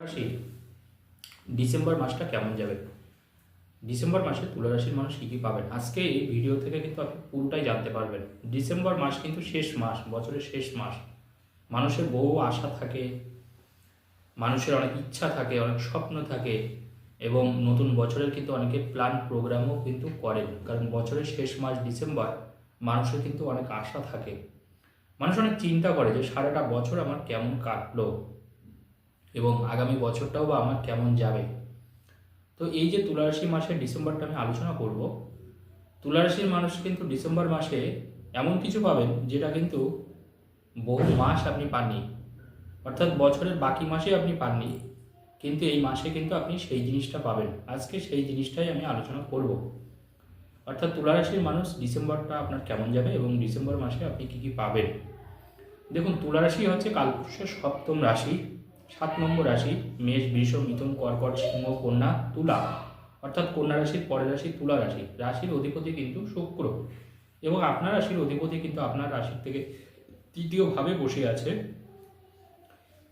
রাশি, ডিসেম্বর মাসটা কেমন যাবে? ডিসেম্বর মাসে তুলা রাশির মানুষ কী কী পাবেন? আজকে এই ভিডিও থেকে কিন্তু আপনি পুরোটাই জানতে পারবেন। ডিসেম্বর মাস কিন্তু শেষ মাস, বছরের শেষ মাস। মানুষের বহু আশা থাকে, মানুষের অনেক ইচ্ছা থাকে, অনেক স্বপ্ন থাকে, এবং নতুন বছরের কিন্তু অনেকে প্ল্যান প্রোগ্রামও কিন্তু করেন। কারণ বছরের শেষ মাস ডিসেম্বর, মানুষের কিন্তু অনেক আশা থাকে। মানুষ অনেক চিন্তা করে যে সারাটা বছর আমার কেমন কাটলো। এবং আগামী বছরটাও বা আমার কেমন যাবে। তো এই যে তুলারাশি মাসে ডিসেম্বরটা আমি আলোচনা করব, তুলারাশির মানুষ কিন্তু ডিসেম্বর মাসে এমন কিছু পাবেন যেটা কিন্তু বহু মাস আপনি পাননি। অর্থাৎ বছরের বাকি মাসে আপনি পাননি, কিন্তু এই মাসে কিন্তু আপনি সেই জিনিসটা পাবেন। আজকে সেই জিনিসটাই আমি আলোচনা করব। অর্থাৎ তুলারাশির মানুষ ডিসেম্বরটা আপনার কেমন যাবে এবং ডিসেম্বর মাসে আপনি কি কি পাবেন? দেখুন, তুলারাশি হচ্ছে কালপুরুষের সপ্তম রাশি। সাত নম্বর রাশি, মেষ, বৃষ, মিথুন, কর্কট, সিংহ, কন্যা, তুলা। অর্থাৎ কন্যা রাশির পরের রাশি তুলা রাশি। রাশির অধিপতি কিন্তু শুক্র। এবং আপনার রাশির অধিপতি কিন্তু আপনার রাশির থেকে তৃতীয়ভাবে বসে আছে।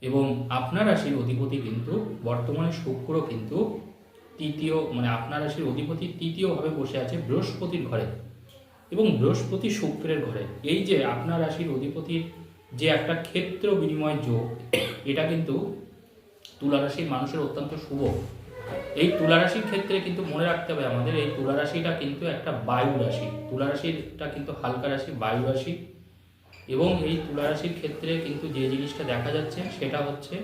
এবং আপনার রাশির অধিপতি কিন্তু বর্তমানে শুক্র কিন্তু তৃতীয় মানে আপনার রাশির অধিপতি তৃতীয়ভাবে বসে আছে বৃহস্পতির ঘরে। এবং বৃহস্পতি শুক্রের ঘরে। এই যে আপনার রাশির অধিপতির যে একটা ক্ষেত্র বিনিময় যোগ, এটা কিন্তু তুলা রাশির মানুষের অত্যন্ত শুভ। এই তুলা রাশির ক্ষেত্রে কিন্তু মনে রাখতে হবে আমাদের, এই তুলা রাশিটা কিন্তু একটা বায়ু রাশি। তুলা রাশিটা কিন্তু হালকা রাশি, বায়ু রাশি। এবং এই তুলা রাশির ক্ষেত্রে কিন্তু যে জিনিসটা দেখা যাচ্ছে, সেটা হচ্ছে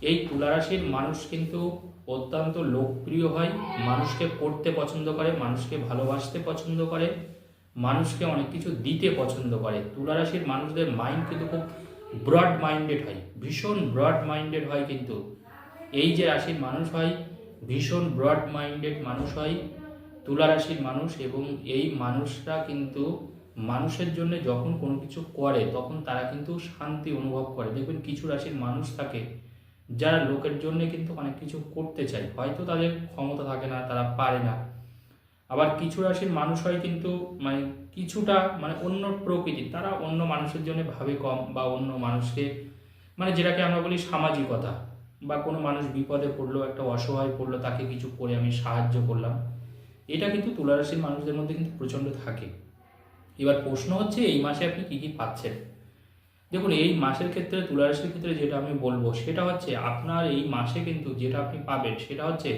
এই তুলা রাশির মানুষ কিন্তু অত্যন্ত লোকপ্রিয় হয়, মানুষকে পড়তে পছন্দ করে, মানুষকে ভালোবাসতে পছন্দ করে। মানুষকে অনেক কিছু দিতে পছন্দ করে। তুলা রাশির মানুষদের মাইন্ড কিন্তু খুব ব্রড মাইন্ডেড হয়। ভীষণ ব্রড মাইন্ডেড হয় কিন্তু। এই যে রাশির মানুষ হয়, ভীষণ ব্রড মাইন্ডেড মানুষ হয় তুলা রাশির মানুষ এবং এই মানুষরা কিন্তু মানুষের জন্য যখন কোনো কিছু করে, তখন তারা কিন্তু শান্তি অনুভব করে। দেখবেন কিছু রাশির মানুষ থাকে, যারা লোকের জন্য কিন্তু অনেক কিছু করতে চায়। হয়তো তাদের ক্ষমতা থাকে না, তারা পারে না। আবার কিছু রাশির মানুষ হয় কিন্তু মানে কিছুটা মানে অন্য প্রকৃতির, তারা অন্য মানুষের জন্য ভাবে কম বা অন্য মানুষকে মানে যেটাকে আমরা বলি সামাজিকতা বা কোনো মানুষ বিপদে পড়ল, একটা অসহায় পড়ল, তাকে কিছু করে আমি সাহায্য করলাম। এটা কিন্তু তুলারাশির মানুষদের মধ্যে কিন্তু প্রচণ্ড থাকে। এবার প্রশ্ন হচ্ছে, এই মাসে আপনি কী কী পাচ্ছেন? দেখুন, এই মাসের ক্ষেত্রে তুলারাশির ক্ষেত্রে যেটা আমি বলব, সেটা হচ্ছে আপনার এই মাসে কিন্তু যেটা আপনি পাবেন, সেটা হচ্ছে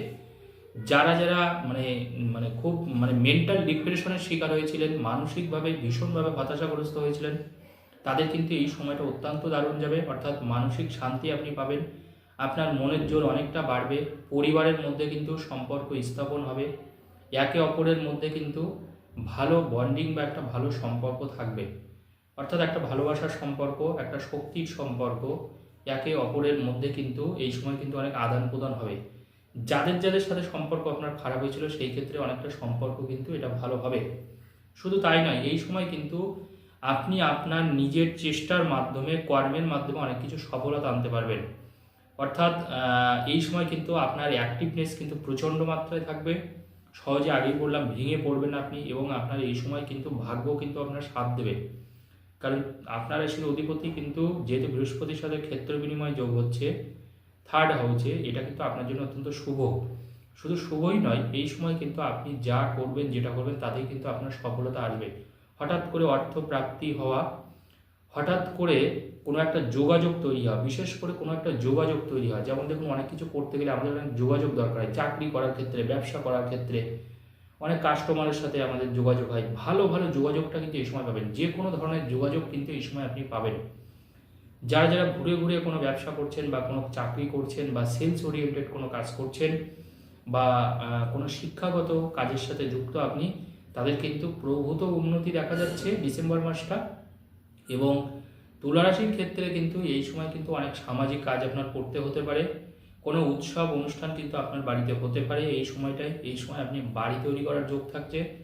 যারা যারা মানে মানে খুব মানে মেন্টাল ডিপ্রেশনের শিকার হয়েছিলেন, মানসিকভাবে ভীষণভাবে হতাশাগ্রস্ত হয়েছিলেন, তাদের কিন্তু এই সময়টা অত্যন্ত দারুণ যাবে। অর্থাৎ মানসিক শান্তি আপনি পাবেন। আপনার মনের জোর অনেকটা বাড়বে। পরিবারের মধ্যে কিন্তু সম্পর্ক স্থাপন হবে। একে অপরের মধ্যে কিন্তু ভালো বন্ডিং বা একটা ভালো সম্পর্ক থাকবে। অর্থাৎ একটা ভালোবাসার সম্পর্ক, একটা শক্তির সম্পর্ক একে অপরের মধ্যে কিন্তু এই সময় কিন্তু অনেক আদান প্রদান হবে। যাদের যাদের সাথে সম্পর্ক আপনার খারাপ হয়েছিল, সেই ক্ষেত্রে অনেকটা সম্পর্ক কিন্তু এটা ভালো হবে। শুধু তাই নয়, এই সময় কিন্তু আপনি আপনার নিজের চেষ্টার মাধ্যমে, কর্মের মাধ্যমে অনেক কিছু সফলতা আনতে পারবেন। অর্থাৎ এই সময় কিন্তু আপনার অ্যাক্টিভনেস কিন্তু প্রচণ্ড মাত্রায় থাকবে। সহজে আগেই বললাম, ভেঙে পড়বেন আপনি এবং আপনার এই সময় কিন্তু ভাগ্য কিন্তু আপনার সাথ দেবে। কারণ আপনার রাশির অধিপতি কিন্তু যেহেতু বৃহস্পতির সাথে ক্ষেত্র বিনিময় যোগ হচ্ছে থার্ড হাউসে এটা কিন্তু আপনার জন্য অত্যন্ত শুভ। শুধু শুভই নয়, এই সময় কিন্তু আপনি যা করবেন, যেটা করবেন, তাতেই কিন্তু আপনার সফলতা আসবে। হঠাৎ করে অর্থ প্রাপ্তি হওয়া, হঠাৎ করে কোনো একটা যোগাযোগ তৈরি হওয়া, বিশেষ করে কোনো একটা যোগাযোগ তৈরি হয় যেমন দেখুন অনেক কিছু করতে গেলে আমাদের অনেক যোগাযোগ দরকার হয়, চাকরি করার ক্ষেত্রে, ব্যবসা করার ক্ষেত্রে, অনেক কাস্টমারের সাথে আমাদের যোগাযোগ হয়। ভালো ভালো যোগাযোগটা কিন্তু এই সময় পাবেন। যে কোনো ধরনের যোগাযোগ কিন্তু এই সময় আপনি পাবেন। যারা যারা ঘুরে ঘুরে কোনো ব্যবসা করছেন বা কোনো চাকরি করছেন বা সেলস ওরিয়েন্টেড কোনো কাজ করছেন বা কোনো শিক্ষাগত কাজের সাথে যুক্ত আপনি, তাদের কিন্তু প্রভূত উন্নতি দেখা যাচ্ছে ডিসেম্বর মাসটা। এবং তুলারাশির ক্ষেত্রে কিন্তু এই সময় কিন্তু অনেক সামাজিক কাজ আপনার করতে হতে পারে। কোনো উৎসব অনুষ্ঠান কিন্তু আপনার বাড়িতে হতে পারে। এই সময়টায়, এই সময় আপনি বাড়ি তৈরি করার যোগ থাকছে।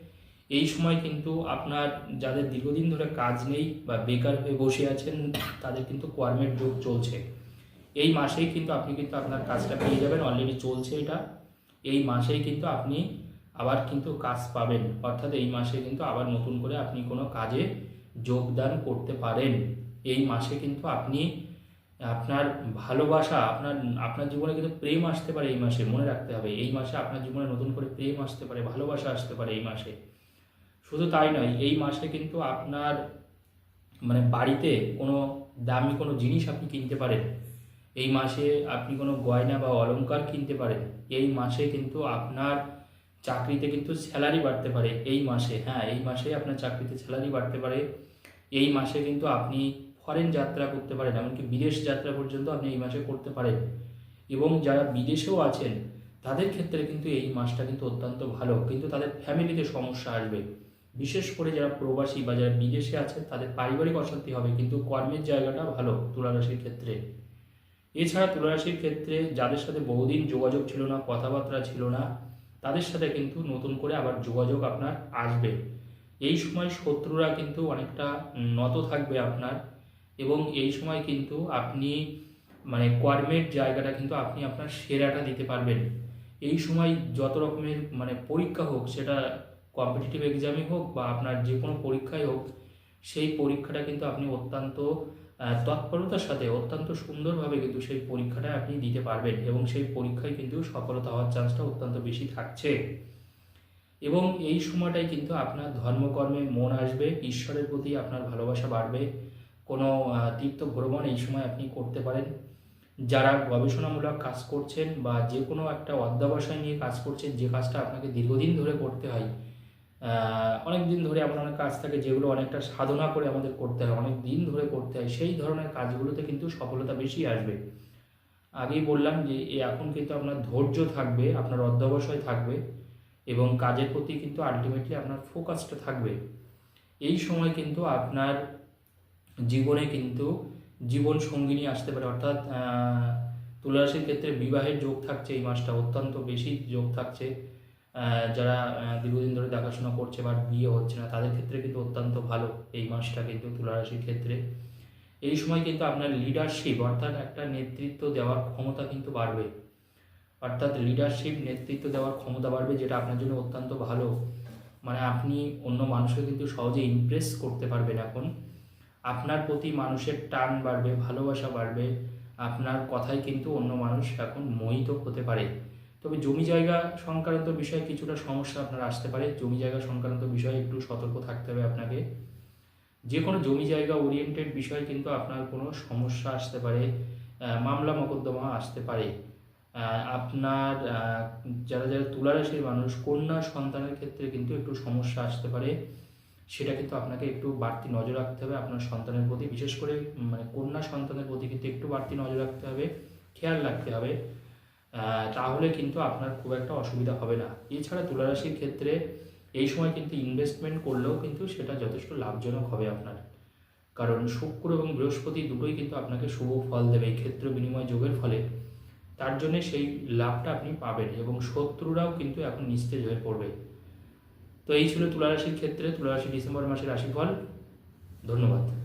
এই সময় কিন্তু আপনার যাদের দীর্ঘদিন ধরে কাজ নেই বা বেকার হয়ে বসে আছেন, তাদের কিন্তু কর্মের যোগ চলছে। এই মাসেই কিন্তু আপনি কিন্তু আপনার কাজটা পেয়ে যাবেন অলরেডি চলছে এটা। এই মাসেই কিন্তু আপনি আবার কিন্তু কাজ পাবেন। অর্থাৎ এই মাসে কিন্তু আবার নতুন করে আপনি কোনো কাজে যোগদান করতে পারেন। এই মাসে কিন্তু আপনি আপনার ভালোবাসা, আপনার আপনার জীবনে কিন্তু প্রেম আসতে পারে এই মাসে, মনে রাখতে হবে। এই মাসে আপনার জীবনে নতুন করে প্রেম আসতে পারে, ভালোবাসা আসতে পারে এই মাসে। শুধু তাই নয়, এই মাসে কিন্তু আপনার মানে বাড়িতে কোনো দামি কোনো জিনিস আপনি কিনতে পারেন। এই মাসে আপনি কোনো গয়না বা অলংকার কিনতে পারেন। এই মাসে কিন্তু আপনার চাকরিতে কিন্তু স্যালারি বাড়তে পারে এই মাসে। হ্যাঁ এই মাসে আপনার চাকরিতে স্যালারি বাড়তে পারে। এই মাসে কিন্তু আপনি ফরেন যাত্রা করতে পারেন, এমনকি বিদেশ যাত্রা পর্যন্ত আপনি এই মাসে করতে পারেন। এবং যারা বিদেশেও আছেন, তাদের ক্ষেত্রে কিন্তু এই মাসটা কিন্তু অত্যন্ত ভালো। কিন্তু তাদের ফ্যামিলিতে সমস্যা আসবে। বিশেষ করে যারা প্রবাসী বা যারা বিদেশে আছেন তাদের পারিবারিক অশান্তি হবে, কিন্তু কর্মের জায়গাটা ভালো তুলারাশির ক্ষেত্রে। এছাড়া তুলারাশির ক্ষেত্রে যাদের সাথে বহুদিন যোগাযোগ ছিল না, কথাবার্তা ছিল না, তাদের সাথে কিন্তু নতুন করে আবার যোগাযোগ আপনার আসবে। এই সময় শত্রুরা কিন্তু অনেকটা নত থাকবে আপনার এবং এই সময় কিন্তু আপনি মানে কর্মের জায়গাটা কিন্তু আপনি আপনার সেরাটা দিতে পারবেন। এই সময় যত রকমের মানে পরীক্ষা হোক, সেটা কম্পিটিটিভ এক্সামই হোক বা আপনার যে কোনো পরীক্ষাই হোক, সেই পরীক্ষাটা কিন্তু আপনি অত্যন্ত তৎপরতার সাথে অত্যন্ত সুন্দরভাবে কিন্তু সেই পরীক্ষাটা আপনি দিতে পারবেন এবং সেই পরীক্ষায় কিন্তু সফলতা হওয়ার চান্সটা অত্যন্ত বেশি থাকছে। এবং এই সময়টাই কিন্তু আপনার ধর্মকর্মে মন আসবে, ঈশ্বরের প্রতি আপনার ভালোবাসা বাড়বে, কোনো তীর্থ ভ্রমণ এই সময় আপনি করতে পারেন। যারা গবেষণামূলক কাজ করছেন বা যে কোনো একটা অধ্যাবসায় নিয়ে কাজ করছেন, যে কাজটা আপনাকে দীর্ঘদিন ধরে করতে হয় অনেক দিন ধরে এমন অনেক কাজ থাকে যেগুলো অনেকটা সাধনা করে আমাদের করতে হয় অনেক দিন ধরে করতে হয়। সেই ধরনের কাজগুলোতে কিন্তু সফলতা বেশি আসবে। আগেই বললাম যে এখন কিন্তু আপনার ধৈর্য থাকবে, আপনার অধ্যবসায় থাকবে এবং কাজের প্রতি কিন্তু আলটিমেটলি আপনার ফোকাসটা থাকবে। এই সময় কিন্তু আপনার জীবনে কিন্তু জীবন সঙ্গিনী আসতে পারে। অর্থাৎ তুলারাশির ক্ষেত্রে বিবাহের যোগ থাকছে এই মাসটা, অত্যন্ত বেশি যোগ থাকছে। যারা দীর্ঘদিন ধরে দেখাশোনা করছে বা বিয়ে হচ্ছে না, তাদের ক্ষেত্রে কিন্তু অত্যন্ত ভালো এই মাসটা কিন্তু তুলারাশির ক্ষেত্রে। এই সময় কিন্তু আপনার লিডারশিপ অর্থাৎ একটা নেতৃত্ব দেওয়ার ক্ষমতা কিন্তু বাড়বে। অর্থাৎ লিডারশিপ নেতৃত্ব দেওয়ার ক্ষমতা বাড়বে, যেটা আপনার জন্য অত্যন্ত ভালো। মানে আপনি অন্য মানুষকে কিন্তু সহজে ইমপ্রেস করতে পারবেন এখন। আপনার প্রতি মানুষের টান বাড়বে, ভালোবাসা বাড়বে। আপনার কথায় কিন্তু অন্য মানুষ এখন মোহিত হতে পারে। তবে জমি জায়গা সংক্রান্ত বিষয়ে কিছুটা সমস্যা আপনার আসতে পারে। জমি জায়গা সংক্রান্ত বিষয়ে একটু সতর্ক থাকতে হবে আপনাকে। যে কোনো জমি জায়গা ওরিয়েন্টেড বিষয়ে কিন্তু আপনার কোনো সমস্যা আসতে পারে মামলা মোকদ্দমা আসতে পারে। আপনার যারা যারা তুলারাশির মানুষ, কন্যা সন্তানের ক্ষেত্রে কিন্তু একটু সমস্যা আসতে পারে। সেটা কিন্তু আপনাকে একটু বাড়তি নজর রাখতে হবে আপনার সন্তানের প্রতি। বিশেষ করে মানে কন্যা সন্তানের প্রতি কিন্তু একটু বাড়তি নজর রাখতে হবে। খেয়াল রাখতে হবে। তাহলে কিন্তু আপনার খুব একটা অসুবিধা হবে না। এছাড়া তুলারাশির ক্ষেত্রে এই সময় কিন্তু ইনভেস্টমেন্ট করলেও কিন্তু সেটা যথেষ্ট লাভজনক হবে আপনার। কারণ শুক্র এবং বৃহস্পতি দুটোই কিন্তু আপনাকে শুভ ফল দেবে এই ক্ষেত্র বিনিময় যোগের ফলে। তার জন্য সেই লাভটা আপনি পাবেন এবং শত্রুরাও কিন্তু এখন নিস্তেজ হয়ে পড়বে। তো এই ছিল তুলারাশির ক্ষেত্রে, তুলারাশি ডিসেম্বর মাসের রাশিফল। ধন্যবাদ।